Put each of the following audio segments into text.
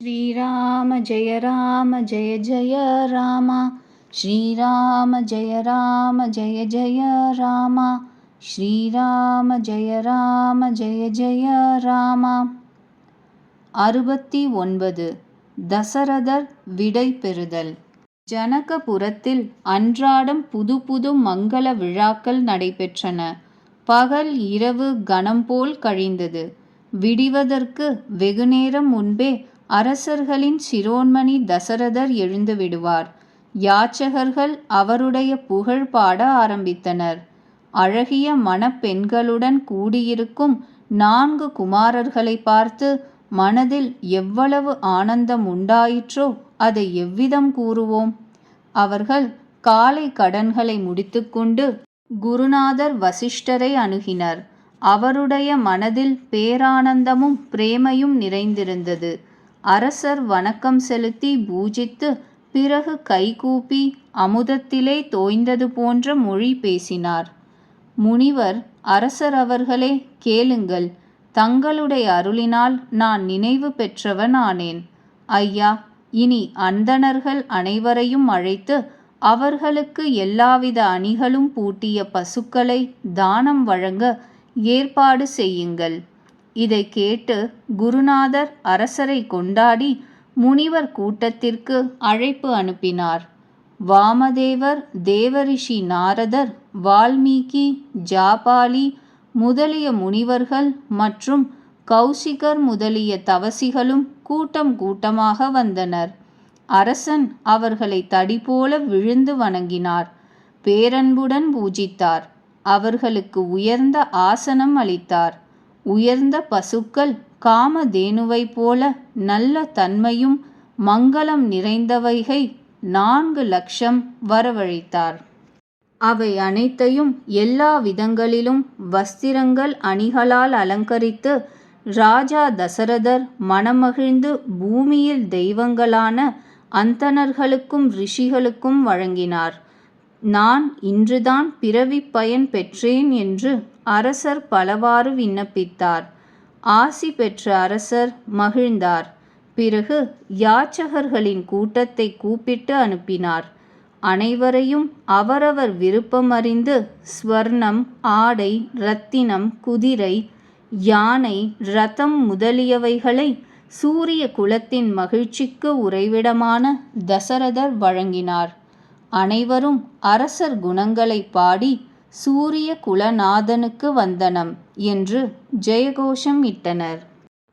श्रीराम जय राम जय जय राम श्रीराम जय राम जय जय राम श्रीराम जय राम जय जय ராம அறுபத்தி ஒன்பது தசரதர் விடை பெறுதல் ஜனகபுரத்தில் அன்றாடம் புது புது மங்கள விழாக்கள் நடைபெற்றன பகல் இரவு கணம் போல் கழிந்தது விடிவதற்கு வெகுநேரம் முன்பே அரசர்களின் சிரோன்மணி தசரதர் எழுந்து விடுவார். யாச்சகர்கள் அவருடைய புகழ் பாட ஆரம்பித்தனர். அழகிய மணப்பெண்களுடன் கூடியிருக்கும் நான்கு குமாரர்களை பார்த்து மனதில் எவ்வளவு ஆனந்தம் உண்டாயிற்றோ அதை எவ்விதம் கூறுவோம்? அவர்கள் காலை கடன்களை முடித்துக்கொண்டு குருநாதர் வசிஷ்டரை அணுகினர். அவருடைய மனதில் பேரானந்தமும் பிரேமையும் நிறைந்திருந்தது. அரசர் வணக்கம் செலுத்தி பூஜித்து பிறகு கைகூப்பி அமுதத்திலே தோய்ந்தது போன்ற மொழி பேசினார். முனிவர் அரசர் அவர்களே கேளுங்கள். தங்களுடைய அருளினால் நான் நினைவு பெற்றவன் ஆனேன் ஐயா இனி அந்தணர்கள் அனைவரையும் அழைத்து அவர்களுக்கு எல்லாவித அணிகளும் பூட்டிய பசுக்களை தானம் வழங்க ஏற்பாடு செய்யுங்கள். இதை கேட்டு குருநாதர் அரசரை கொண்டாடி முனிவர் கூட்டத்திற்கு அழைப்பு அனுப்பினார். வாமதேவர் தேவரிஷி நாரதர் வால்மீகி ஜாபாலி முதலிய முனிவர்கள் மற்றும் கௌசிகர் முதலிய தவசிகளும் கூட்டம் கூட்டமாக வந்தனர். அரசன் அவர்களை தடி போல விழுந்து வணங்கினார். பேரன்புடன் பூஜித்தார். அவர்களுக்கு உயர்ந்த ஆசனம் அளித்தார். உயர்ந்த பசுக்கள் காமதேனுவை போல நல்ல தன்மையும் மங்களம் நிறைந்தவைகை நான்கு லட்சம் வரவழைத்தார். அவை அனைத்தையும் எல்லா விதங்களிலும் வஸ்திரங்கள் அணிகளால் அலங்கரித்து ராஜா தசரதர் மனமகிழ்ந்து பூமியில் தெய்வங்களான அந்தணர்களுக்கும் ரிஷிகளுக்கும் வழங்கினார். நான் இன்றுதான் பிறவி பயன் பெற்றேன் என்று அரசர் பலவாறு விண்ணப்பித்தார். ஆசி பெற்ற அரசர் மகிழ்ந்தார். பிறகு யாச்சகர்களின் கூட்டத்தை கூப்பிட்டு அனுப்பினார். அனைவரையும் அவரவர் விருப்பம் அறிந்து ஸ்வர்ணம் ஆடை இரத்தினம் குதிரை யானை ரதம் முதலியவைகளை சூரிய குலத்தின் மகிழ்ச்சிக்கு உறைவிடமான தசரதர் வழங்கினார். அனைவரும் அரசர் குணங்களை பாடி சூரிய குலநாதனுக்கு வந்தனம் என்று ஜெயகோஷம் இட்டனர்.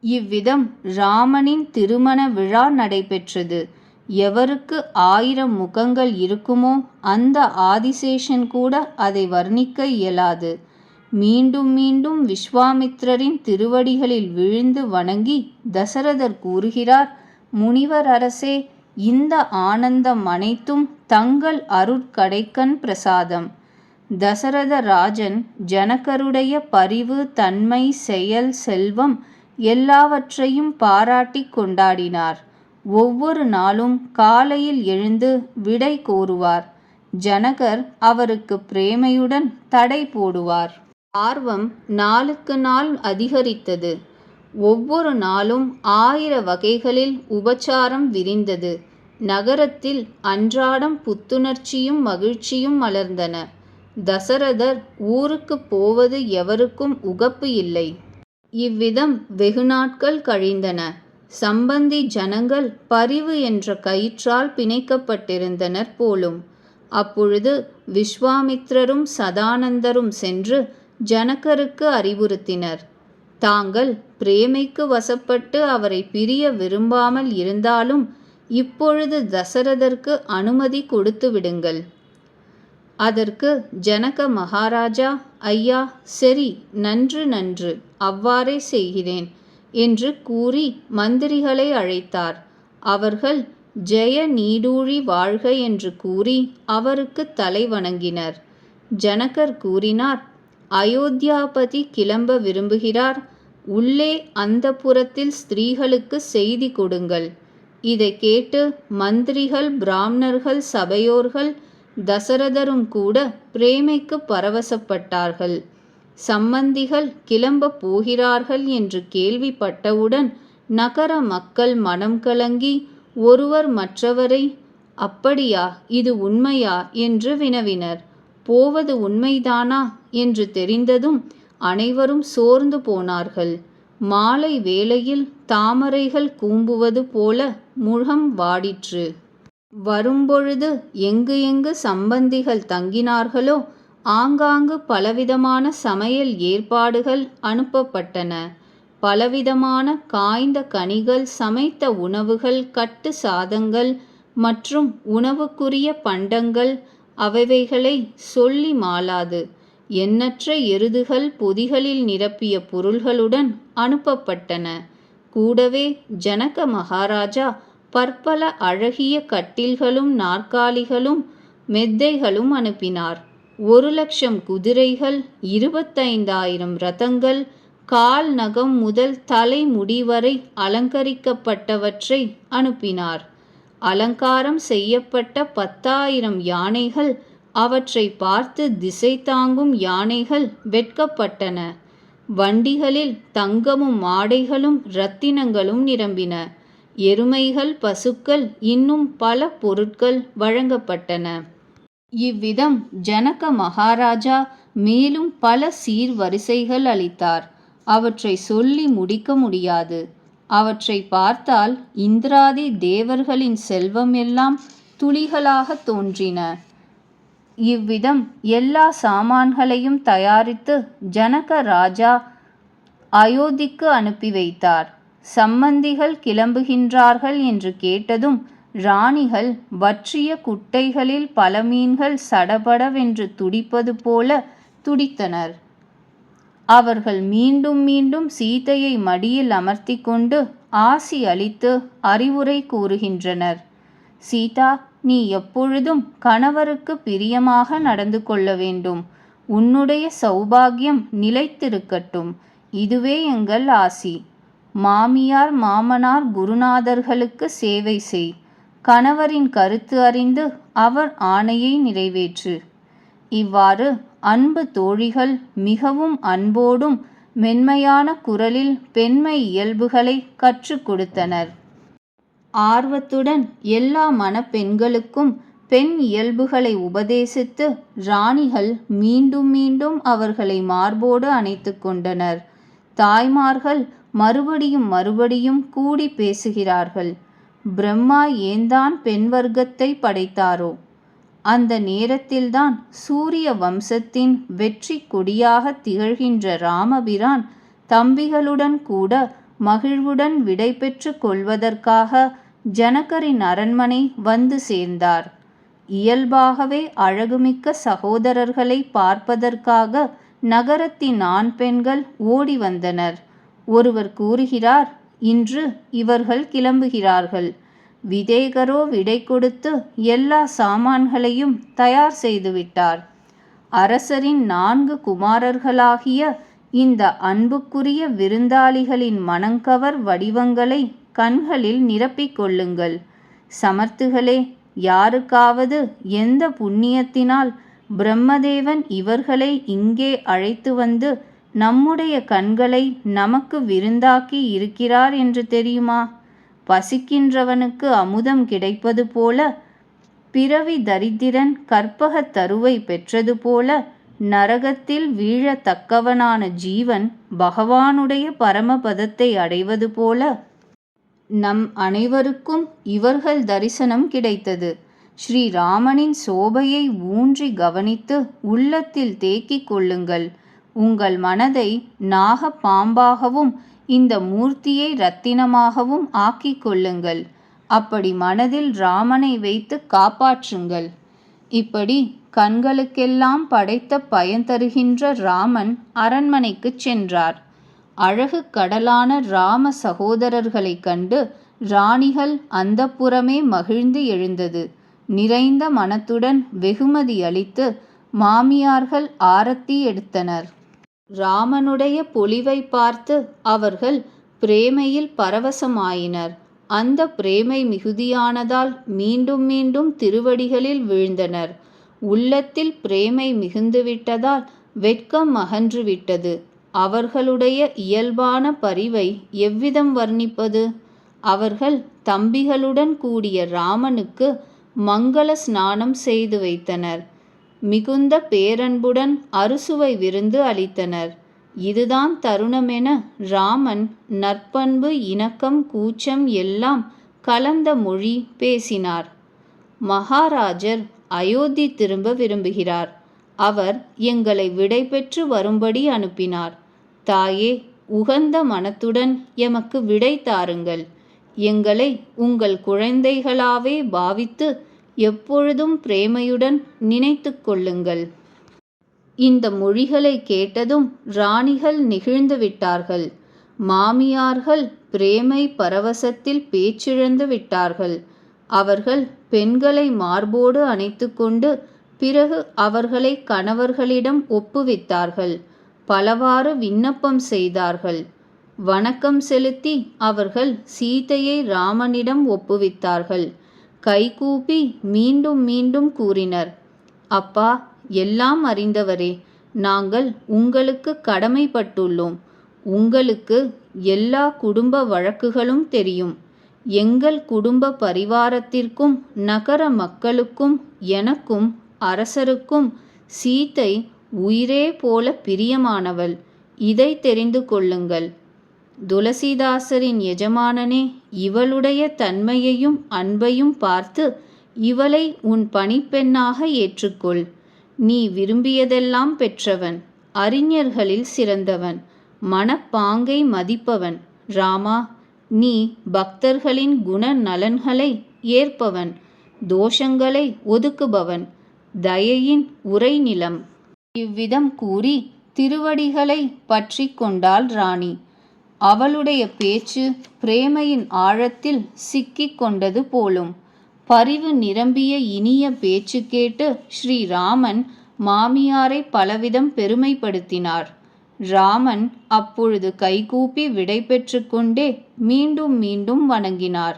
இவ்விதம் ராமனின் திருமண விழா நடைபெற்றது. எவருக்கு ஆயிரம் முகங்கள் இருக்குமோ அந்த ஆதிசேஷன் கூட அதை வர்ணிக்க இயலாது. மீண்டும் மீண்டும் விஸ்வாமித்ரரின் திருவடிகளில் விழுந்து வணங்கி தசரதர் கூறுகிறார் முனிவர் அரசே இந்த ஆனந்தம் அனைத்தும் தங்கள் அருட்கடைக்கண் பிரசாதம். தசரத ராஜன் ஜனகருடைய பரிவு தன்மை செயல் செல்வம் எல்லாவற்றையும் பாராட்டி கொண்டாடினார். ஒவ்வொரு நாளும் காலையில் எழுந்து விடை கோருவார். ஜனகர் அவருக்கு பிரேமையுடன் தடை போடுவார். ஆர்வம் நாளுக்கு நாள் அதிகரித்தது. ஒவ்வொரு நாளும் ஆயிர வகைகளில் உபச்சாரம் விரிந்தது. நகரத்தில் அன்றாடம் புத்துணர்ச்சியும் மகிழ்ச்சியும் மலர்ந்தன. தசரதர் ஊருக்கு போவது எவருக்கும் உகப்பு இல்லை. இவ்விதம் வெகுநாட்கள் கழிந்தன. சம்பந்தி ஜனங்கள் பரிவு என்ற கயிற்றால் பிணைக்கப்பட்டிருந்தனர் போலும். அப்பொழுது விஸ்வாமித்ரரும் சதானந்தரும் சென்று ஜனகருக்கு அறிவுறுத்தினர். தாங்கள் பிரேமைக்கு வசப்பட்டு அவரை பிரிய விரும்பாமல் இருந்தாலும் இப்பொழுது தசரதற்கு அனுமதி கொடுத்து விடுங்கள் அதற்கு ஜனக மகாராஜா ஐயா சரி நன்று நன்று அவ்வாறே செய்கிறேன் என்று கூறி மந்திரிகளை அழைத்தார். அவர்கள் ஜெய நீடூழி வாழ்க என்று கூறி அவருக்கு தலை வணங்கினர். ஜனகர் கூறினார் அயோத்தியாபதி கிளம்ப விரும்புகிறார். உள்ளே அந்த புறத்தில் ஸ்திரீகளுக்கு செய்தி கொடுங்கள். இதை கேட்டு மந்திரிகள் பிராமணர்கள் சபையோர்கள் தசரதரும் கூட பிரேமைக்கு பரவசப்பட்டார்கள். சம்பந்திகள் கிளம்ப போகிறார்கள் என்று கேள்விப்பட்டவுடன் நகர மக்கள் மனம் கலங்கி ஒருவர் மற்றவரை அப்படியா? இது உண்மையா? என்று வினவினர். போவது உண்மைதானா? என்று தெரிந்ததும் அனைவரும் சோர்ந்து போனார்கள். மாலை வேளையில் தாமரைகள் கூம்புவது போல முழம் வாடிற்று. வரும்பொழுது எங்கு எங்கு சம்பந்திகள் தங்கினார்களோ ஆங்காங்கு பலவிதமான சமையல் ஏற்பாடுகள் அனுப்பப்பட்டன. பலவிதமான காய்ந்த கனிகள் சமைத்த உணவுகள் கட்டு சாதங்கள் மற்றும் உணவுக்குரிய பண்டங்கள் அவைவைகளை சொல்லி மாளாது. எண்ணற்ற எருதுகள் பொதிகளில் நிரப்பிய பொருள்களுடன் அனுப்பப்பட்டன. கூடவே ஜனக மகாராஜா பற்பல அழகிய கட்டில்களும் நாற்காலிகளும் மெத்தைகளும் அனுப்பினார். ஒரு லட்சம் குதிரைகள் இருபத்தைந்தாயிரம் ரதங்கள் கால் நகம் முதல் தலை முடி வரை அலங்கரிக்கப்பட்டவற்றை அனுப்பினார். அலங்காரம் செய்யப்பட்ட பத்தாயிரம் யானைகள் அவற்றை பார்த்து திசை தாங்கும் யானைகள் வெட்கப்பட்டன. வண்டிகளில் தங்கமும் ஆடைகளும் இரத்தினங்களும் நிரம்பின. எருமைகள் பசுக்கள் இன்னும் பல பொருட்கள் வழங்கப்பட்டன. இவ்விதம் ஜனக மகாராஜா மேலும் பல சீர்வரிசைகள் அளித்தார். அவற்றை சொல்லி முடிக்க முடியாது. அவற்றை பார்த்தால் இந்திராதி தேவர்களின் செல்வம் எல்லாம் துளிகளாக தோன்றின. இவ்விதம் எல்லா சாமான்களையும் தயாரித்து ஜனக ராஜா அயோத்திக்கு அனுப்பி வைத்தார். சம்மந்திகள் கிளம்புகின்றார்கள் என்று கேட்டதும் ராணிகள் வற்றிய குட்டைகளில் பல மீன்கள் சடபடவென்று துடிப்பது போல துடித்தனர். அவர்கள் மீண்டும் மீண்டும் சீதையை மடியில் அமர்த்தி கொண்டு ஆசி அளித்து அறிவுரை கூறுகின்றனர். சீதா நீ எப்பொழுதும் கணவருக்கு பிரியமாக நடந்து கொள்ள வேண்டும். உன்னுடைய சௌபாகியம் நிலைத்திருக்கட்டும். இதுவே எங்கள் ஆசி. மாமியார் மாமனார் குருநாதர்களுக்கு சேவை செய். கணவரின் கருத்து அறிந்து அவர் ஆணையை நிறைவேற்று. இவ்வாறு அன்பு தோழிகள் மிகவும் அன்போடும் மென்மையான குரலில் பெண்மை இயல்புகளை கற்றுக் கொடுத்தனர். ஆர்வத்துடன் எல்லா மணப்பெண்களுக்கும் பெண் இயல்புகளை உபதேசித்து ராணிகள் மீண்டும் மீண்டும் அவர்களை மார்போடு அணைத்து கொண்டனர். தாய்மார்கள் மறுபடியும் மறுபடியும் கூடி பேசுகிறார்கள். பிரம்மா ஏந்தான் பெண் வர்க்கத்தை படைத்தாரோ? அந்த நேரத்தில்தான் சூரிய வம்சத்தின் வெற்றி கொடியாக திகழ்கின்ற ராமபிரான் தம்பிகளுடன் கூட மகிழ்வுடன் விடை பெற்று கொள்வதற்காக ஜனகரின் அரண்மனை வந்து சேர்ந்தார். இயல்பாகவே அழகுமிக்க சகோதரர்களை பார்ப்பதற்காக நகரத்தின் ஆண் பெண்கள் ஓடி வந்தனர். ஒருவர் கூறுகிறார் இன்று இவர்கள் கிளம்புகிறார்கள். விதேகரோ விடை கொடுத்து எல்லா சாமான்களையும் தயார் செய்துவிட்டார். அரசரின் நான்கு குமாரர்களாகிய இந்த அன்புக்குரிய விருந்தாளிகளின் மனங்கவர் வடிவங்களை கண்களில் நிரப்பிக் கொள்ளுங்கள். சமர்த்துகளே யாருக்காவது எந்த புண்ணியத்தினால் பிரம்மதேவன் இவர்களை இங்கே அழைத்து வந்து நம்முடைய கண்களை நமக்கு விருந்தாக்கி இருக்கிறார் என்று தெரியுமா? பசிக்கின்றவனுக்கு அமுதம் கிடைப்பது போல பிறவி தரித்திரன் கற்பகத் தருவை பெற்றது போல நரகத்தில் வீழத்தக்கவனான ஜீவன் பகவானுடைய பரமபதத்தை அடைவது போல நம் அனைவருக்கும் இவர்கள் தரிசனம் கிடைத்தது. ஸ்ரீராமனின் சோபையை ஊன்றி கவனித்து உள்ளத்தில் தேக்கிக் கொள்ளுங்கள். உங்கள் மனதை நாக பாம்பாகவும் இந்த மூர்த்தியை ரத்தினமாகவும் ஆக்கிக் கொள்ளுங்கள். அப்படி மனதில் ராமனை வைத்து காப்பாற்றுங்கள். இப்படி கண்களுக்கெல்லாம் படைத்த பயன் தருகின்ற ராமன் அரண்மனைக்குச் சென்றார். அழகு கடலான ராம சகோதரர்களைக் கண்டு ராணிகள் அந்த புறமே மகிழ்ந்து எழுந்தது. நிறைந்த மனத்துடன் வெகுமதி அளித்து மாமியார்கள் ஆரத்தி எடுத்தனர். ராமனுடைய பொலிவை பார்த்து அவர்கள் பிரேமையில் பரவசமாயினர். அந்த பிரேமை மிகுதியானதால் மீண்டும் மீண்டும் திருவடிகளில் வீழ்ந்தனர். உள்ளத்தில் பிரேமை மிகுந்துவிட்டதால் வெட்கம் அகன்றுவிட்டது. அவர்களுடைய இயல்பான பரிவை எவ்விதம் வர்ணிப்பது? அவர்கள் தம்பிகளுடன் கூடிய ராமனுக்கு மங்கள ஸ்நானம் செய்து வைத்தனர். மிகுந்த பேரன்புடன் அறுசுவை விருந்து அளித்தனர். இதுதான் தருணமென ராமன் நற்பண்பு இணக்கம் கூச்சம் எல்லாம் கலந்த மொழி பேசினார். மகாராஜர் அயோத்தி திரும்ப விரும்புகிறார். அவர் எங்களை விடைபெற்று வரும்படி அனுப்பினார். தாயே உகந்த மனத்துடன் எமக்கு விடை தாருங்கள். எங்களை உங்கள் குழந்தைகளாவே பாவித்து எப்பொழுதும் பிரேமையுடன் நினைத்து கொள்ளுங்கள். இந்த மொழிகளை கேட்டதும் ராணிகள் நிகழ்ந்து விட்டார்கள். மாமியார்கள் பிரேமை பரவசத்தில் பேச்சிழந்து விட்டார்கள். அவர்கள் பெண்களை மார்போடு அணைத்துக்கொண்டு பிறகு அவர்களை கணவர்களிடம் ஒப்புவித்தார்கள். பலவாறு விண்ணப்பம் செய்தார்கள். வணக்கம் செலுத்தி அவர்கள் சீதையை ராமனிடம் ஒப்புவித்தார்கள். கைகூப்பி மீண்டும் மீண்டும் கூறினர். அப்பா எல்லாம் அறிந்தவரே நாங்கள் உங்களுக்கு கடமைப்பட்டுள்ளோம். உங்களுக்கு எல்லா குடும்ப வழக்குகளும் தெரியும். எங்கள் குடும்ப பரிவாரத்திற்கும் நகர மக்களுக்கும் எனக்கும் அரசருக்கும் சீத்தை உயிரே போல பிரியமானவள். இதை தெரிந்து கொள்ளுங்கள். துளசிதாசரின் எஜமானனே இவளுடைய தன்மையையும் அன்பையும் பார்த்து இவளை உன் பணிப்பெண்ணாக ஏற்றுக்கொள். நீ விரும்பியதெல்லாம் பெற்றவன் அறிஞர்களில் சிறந்தவன் மனப்பாங்கை மதிப்பவன். ராமா நீ பக்தர்களின் குண நலன்களை ஏற்பவன் தோஷங்களை ஒதுக்குபவன். தயையின் உரைநிலம் இவ்விதம் கூறி திருவடிகளை பற்றி கொண்டாள் ராணி. அவளுடைய பேச்சு பிரேமையின் ஆழத்தில் சிக்கிக் கொண்டது போலும். பரிவு நிரம்பிய இனிய பேச்சு கேட்டு ஸ்ரீராமன் மாமியாரை பலவிதம் பெருமைப்படுத்தினார். ராமன் அப்பொழுது கைகூப்பி விடை பெற்று கொண்டே மீண்டும் மீண்டும் வணங்கினார்.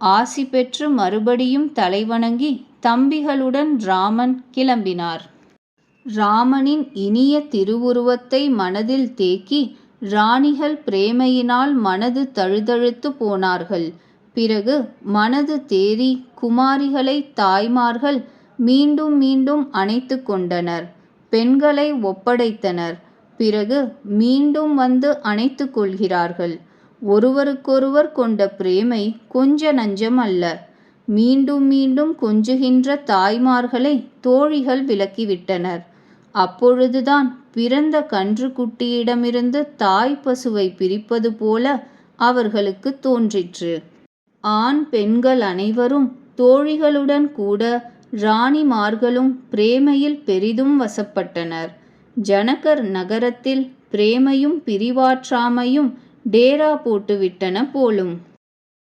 ஆசி பெற்று மறுபடியும் தலைவணங்கி தம்பிகளுடன் ராமன் கிளம்பினார். ராமனின் இனிய திருவுருவத்தை மனதில் தேக்கி ராணிகள் பிரேமையினால் மனது தழுதழுத்து போனார்கள். பிறகு மனது தேறி குமாரிகளை தாய்மார்கள் மீண்டும் மீண்டும் அணைத்து கொண்டனர். பெண்களை ஒப்படைத்தனர். பிறகு மீண்டும் வந்து அணைத்து கொள்கிறார்கள். ஒருவருக்கொருவர் கொண்ட பிரேமை கொஞ்ச நஞ்சம் அல்ல. மீண்டும் மீண்டும் கொஞ்சுகின்ற தாய்மார்களை தோழிகள் விலக்கிவிட்டனர். அப்பொழுதுதான் பிறந்த கன்றுக்குட்டியிடமிருந்து தாய் பசுவை பிரிப்பது போல அவர்களுக்கு தோன்றிற்று. ஆண் பெண்கள் அனைவரும் தோழிகளுடன் கூட ராணிமார்களும் பிரேமையில் பெரிதும் வசப்பட்டனர். ஜனகர் நகரத்தில் பிரேமையும் பிரிவாற்றாமையும் டேரா போட்டுவிட்டன போலும்.